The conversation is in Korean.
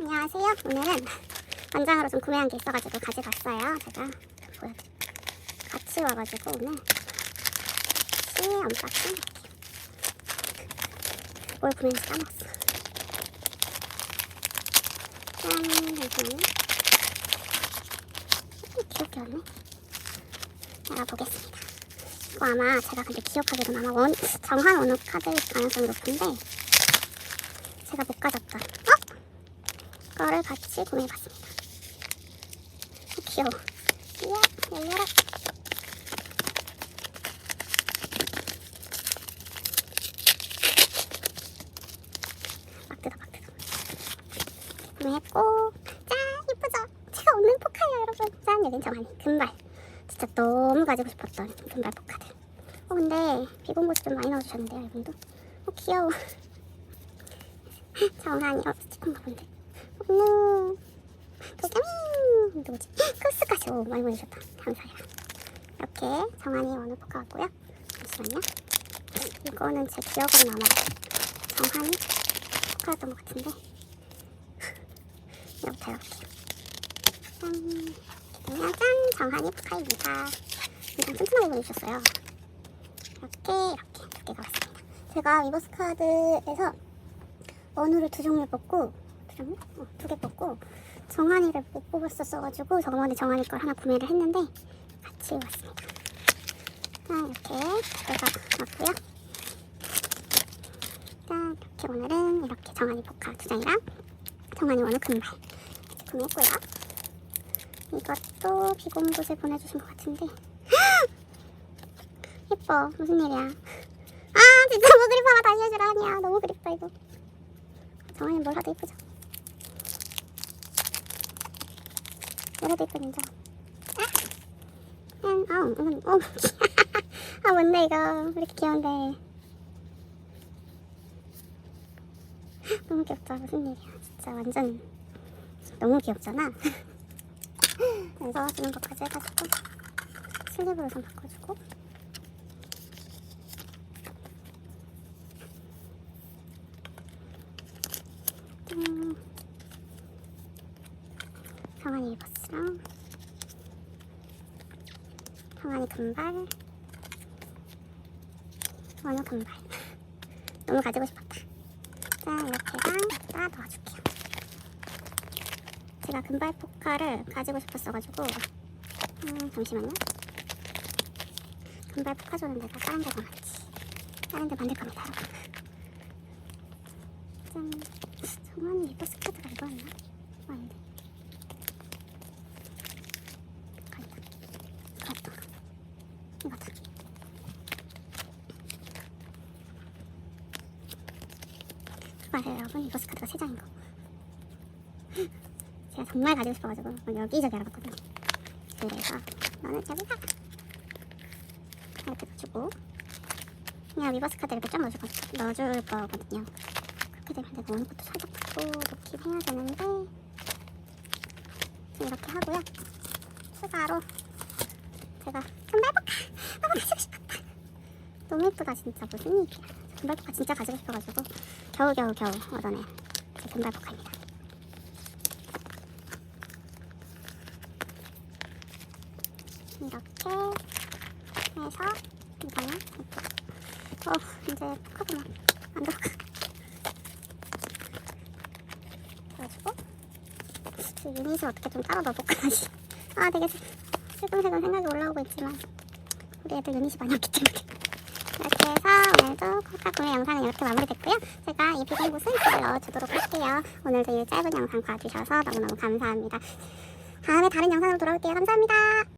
안녕하세요. 오늘은 원장으로 좀 구매한 게 있어가지고 가져갔어요. 제가 보여드릴게요. 같이 와가지고 오늘 시 언박싱. 뭘 구매했는지 까먹었어. 짠! 잠시만요. 음, 귀엽게 왔네. 열어보겠습니다. 이거 아마 제가 근데 기억하기로는 아마 원, 정한 원호 카드일 가능성이 높은데 제가 못 가졌던 어? 거를 같이 구매해봤습니다. 어, 귀여워. 이야, 열려라. 막 뜯어, 막 뜯어. 구매했고, 짠! 예쁘죠? 제가 얻는 포카예요, 여러분. 짠! 여긴 정한이. 금발. 진짜 너무 가지고 싶었던 금발 포카들. 어, 근데 비공고스 좀 많이 넣어주셨는데요, 이분도. 어, 귀여워. 정한이, 어, 스티커인가 본데. 어머, 도겸이! 누구지? 코스까지 오, 많이 보내주셨다. 감사해요. 이렇게 정한이 원우 포카 왔고요. 잠시만요. 이거는 제 기억으로 아마 정한이 포카였던 것 같은데. 이거부터 열어볼게요. 짠. 그러면 짠! 정한이 포카입니다. 엄청 튼튼하게 보내주셨어요. 이렇게, 이렇게 두 개가 왔습니다. 제가 위버스 카드에서 원우를 두 종류 뽑고, 어, 두개 뽑고, 정한이를 못 뽑았었어가지고, 저번에 정한이 걸 하나 구매를 했는데, 같이 왔습니다. 짠, 이렇게 두 개가 왔고요. 짠, 이렇게 오늘은 이렇게 정한이 포카 두 장이랑 정한이 원우 금발 구매했고요. 이것도 비공굿을 보내주신 것 같은데 예뻐 무슨 일이야 아 진짜 뭐 그립 하나 다시 해주라 아니야 너무 그립다 이거 정한이 뭘 하도 예쁘죠 예쁜 인정 아, 음, 아, 음, 어. 아 뭔데 이거? 왜 이렇게 귀여운데? 너무 귀엽다. 무슨 일이야? 진짜 완전 너무 귀엽잖아. 그래서 주는 것까지 해가지고 슬립으로 좀 바꿔주고. 음, 성환이 리버스랑 성환이 금발. 원호 금발. 너무 가지고 싶었다. 자 이렇게랑 따 넣어줄게요. 제가 금발 포카를 가지고 싶었어가지고 음, 잠시만요. 금발 포카존은 내가 다른 데가 많지. 다른 데 만들 겁니다 짠 리버스 카드가 이거였나? 어, 아닌데 아니다 이거였던 거 이거다 맞아요 여러분 리버스 카드가 3장인 거 제가 정말 가지고 싶어가지고 여기저기 알아봤거든요. 그래서 너는 저기가 이렇게 넣어주고 그냥 리버스 카드 이렇게 쫙 넣어줄, 거거든요. 그렇게 되면 내가 어느 것도 살짝 받고 넣긴 해야 되는데 이렇게 하고요. 추가로 제가 금발포카 너무 가지고 싶었다. 너무 예쁘다 진짜. 무슨 일이야. 금발포카 진짜 가지고 싶어가지고 겨우겨우 겨우 얻어낸 제 금발포카입니다. 이렇게 해서 이거는 어 이제 포카구나 안 들어가 그래가지고 그 유닛을 어떻게 좀 따로 넣어볼까? 아 되게 슬금슬금 생각이 올라오고 있지만 우리 애들 유닛이 많이 없기 때문에 해서 오늘도 코카 구매 영상은 이렇게 마무리됐고요. 제가 이 비공구 스위치를 넣어주도록 할게요. 오늘도 이 짧은 영상 봐주셔서 너무너무 감사합니다. 다음에 다른 영상으로 돌아올게요. 감사합니다